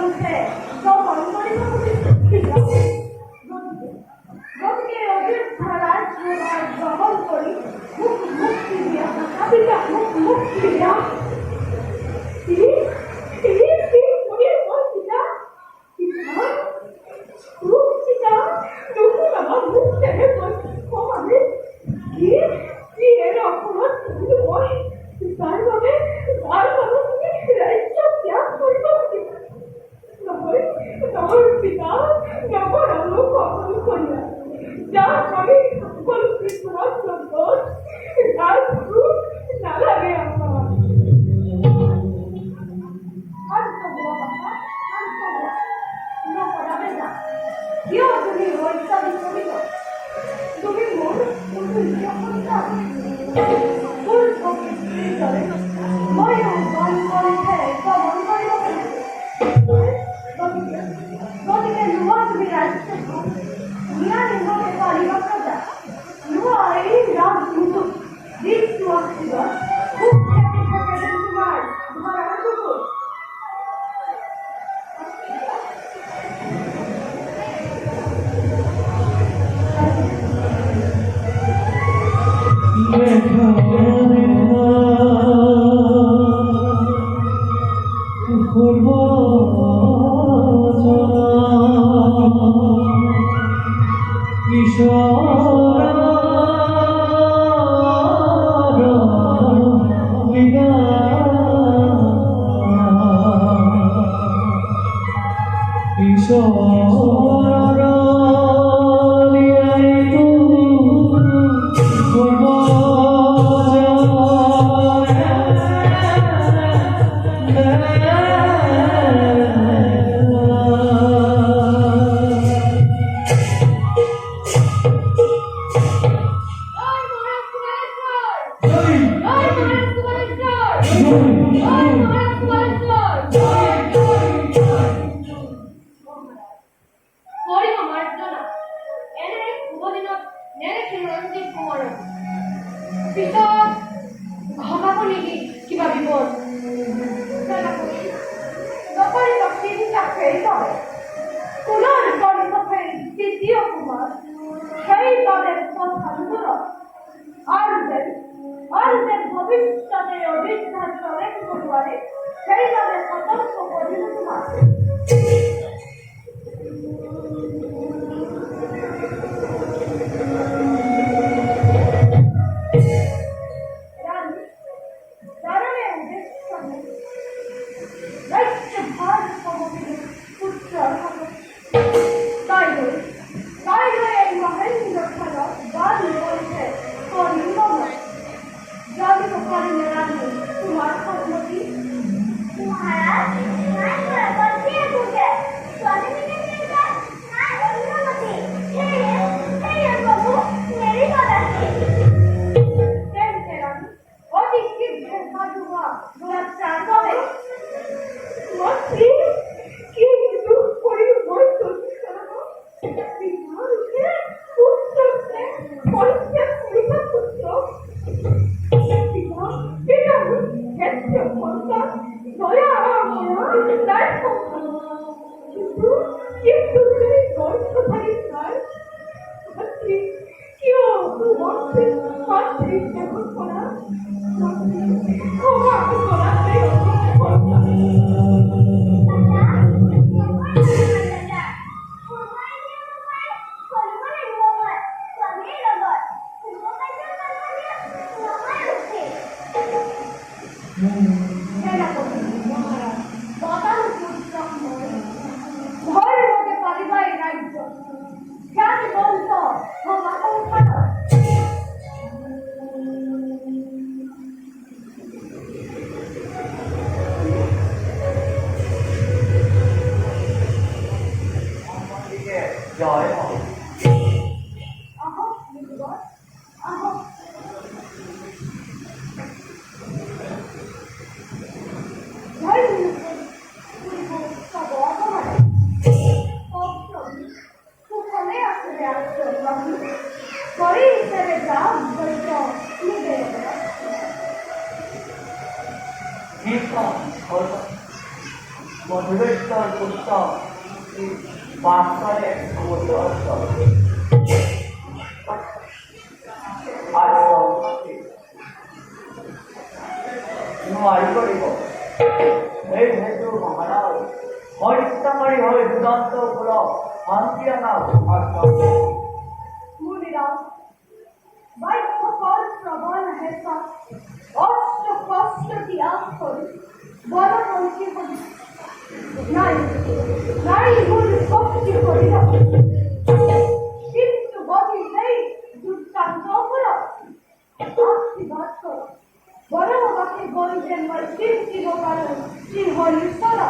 Okay. Oh, yo মই ইচ্ছা কৰি হয় শান্তি আনা। বিভক্ত বড় বাকি বলবেন বা শিব শিব কারণ সিংহ নিস্তরা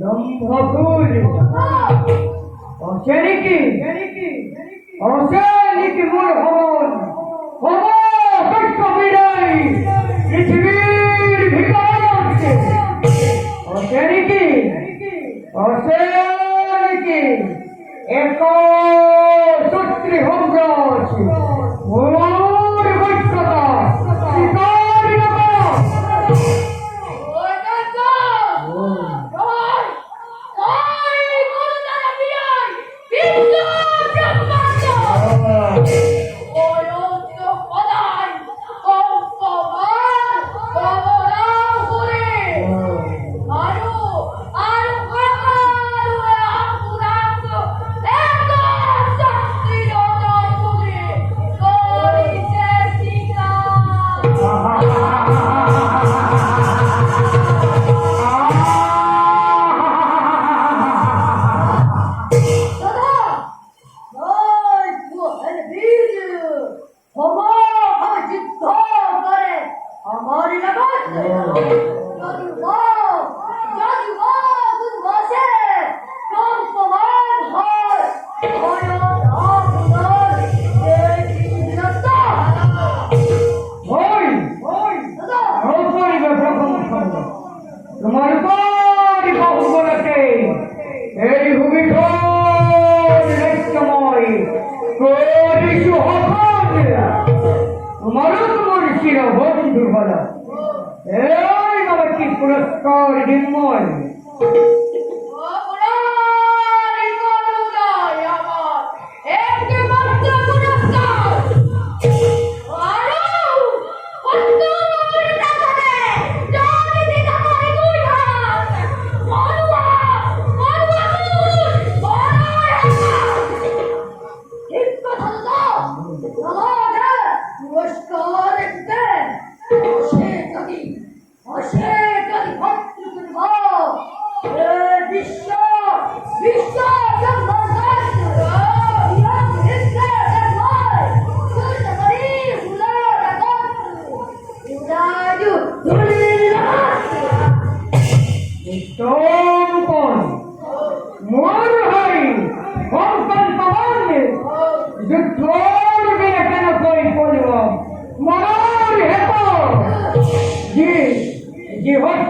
দম্ভুজ অচেনিকি অচেনিকি মূল ভবন? হব বিশ্ব বিদায়। পৃথিবীর ভিতরে অচেনিকি অচেনিকি এক সূত্রী হগ্র আছে। Ei, mas que frescor de molho! give up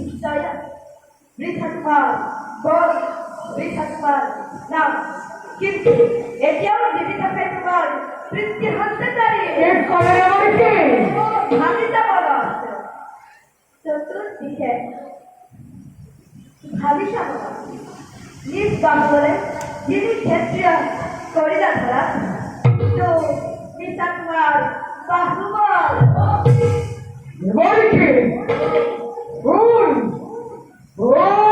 ভবানীদের বলাচস্ত নিশ্চয় বৃথাকুমার বল বৃথাকুমার না কিন্তু এতিয়াও জীবিত তোমার তৃপ্তি হতে পারে এক করে এবারে কি? ভাবিতা বলা চতুর্দিকে ভাবিসা বলা নিজ বাংলে যিনি ক্ষেত্রীয় করিলা ধরা তো নিশাকুমার বাহুবল। এবারে কি? Glória! Glória!